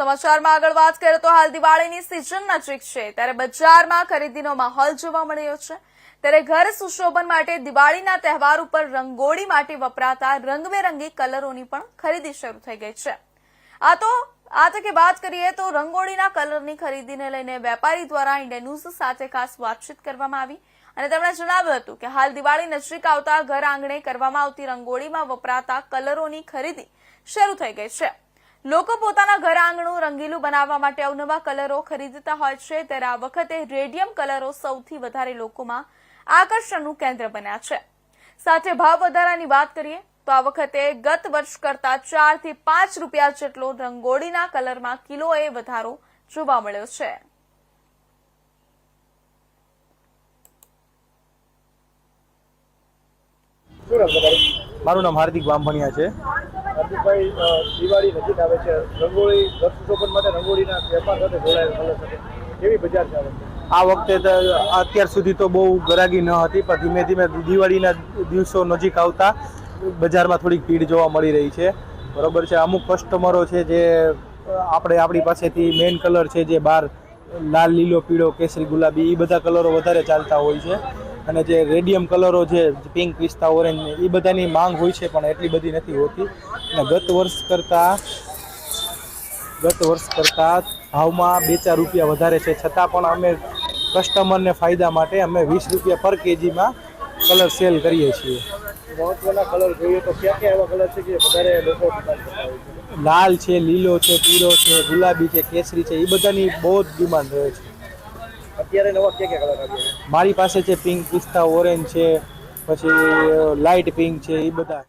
સમાચારમાં આગળ વાત કરીએ તો હાલ દિવાળીની સિઝન નજીક છે. ત્યારે બજારમાં ખરીદીનો માહોલ જોવા મળ્યો છે. ત્યારે ઘર સુશોભન માટે દિવાળીના તહેવાર ઉપર રંગોળી માટે વપરાતા રંગબેરંગી કલરોની પણ ખરીદી શરૂ થઈ ગઈ છે. આ તો, આ તકે વાત કરીએ તો રંગોળીના કલરની ખરીદીને લઈને વેપારી દ્વારા ઇન્ડિયા સાથે ખાસ વાતચીત કરવામાં આવી અને તેમણે જણાવ્યું હતું કે હાલ દિવાળી નજીક આવતા ઘર આંગણે કરવામાં આવતી રંગોળીમાં વપરાતા કલરોની ખરીદી શરૂ થઈ ગઈ છે. લોકો પોતાના ઘર આંગણું રંગીલું બનાવવા માટે અવનવા કલરો ખરીદતા હોય છે. ત્યારે આ વખતે રેડિયમ કલરો સૌથી વધારે લોકોમાં આકર્ષણનું કેન્દ્ર બન્યા છે. સાથે ભાવ વધારાની વાત કરીએ તો આ વખતે ગત વર્ષ કરતા ચારથી પાંચ રૂપિયા જેટલો રંગોળીના કલરમાં કિલોએ વધારો જોવા મળ્યો છે. મારું નામ હાર્દિક બામભણિયા છે. હાર્દિકભાઈ દિવાળી નજીક આવે છે, રંગોળી, ઘર માટે રંગોળીના વેપાર સાથે જોડાયેલ કલર સાથે, કેવી બજાર છે? આ વખતે તો અત્યાર સુધી તો બહુ ગરાગી ન હતી, પણ ધીમે ધીમે દિવાળીના દિવસો નજીક આવતા બજારમાં થોડીક ભીડ જોવા મળી રહી છે. બરોબર છે, અમુક કસ્ટમરો છે જે આપણે આપણી પાસેથી મેઇન કલર છે જે બહાર લાલ, લીલો, પીળો, કેસરી, ગુલાબી એ બધા કલરો વધારે ચાલતા હોય છે. અને જે રેડિયમ કલરો છે પિંક પિસ્તા ઓરેન્જ એ બધાની માંગ હોય છે પણ એટલી બધી નથી હોતી. અને ગત વર્ષ કરતાં ગત વર્ષ કરતાં ભાવમાં બે ચાર રૂપિયા વધારે છે. છતાં પણ અમે કસ્ટમરને ફાયદા માટે અમે વીસ રૂપિયા પર કેજીમાં કલર સેલ કરીએ છીએ. મહત્વના કલર જોઈએ તો ક્યાં ક્યાં એવા કલર છે કે વધારે લોકો લાલ છે લીલો છે પીળો છે ગુલાબી છે કેસરી છે એ બધાની બહુ જ ડિમાન્ડ રહે છે. અત્યારે નવા ક્યાં ક્યાં કલર આવ્યા મારી પાસે છે પિંક, પિસ્તા, ઓરેન્જ છે, પછી લાઇટ પિંક છે એ બધા.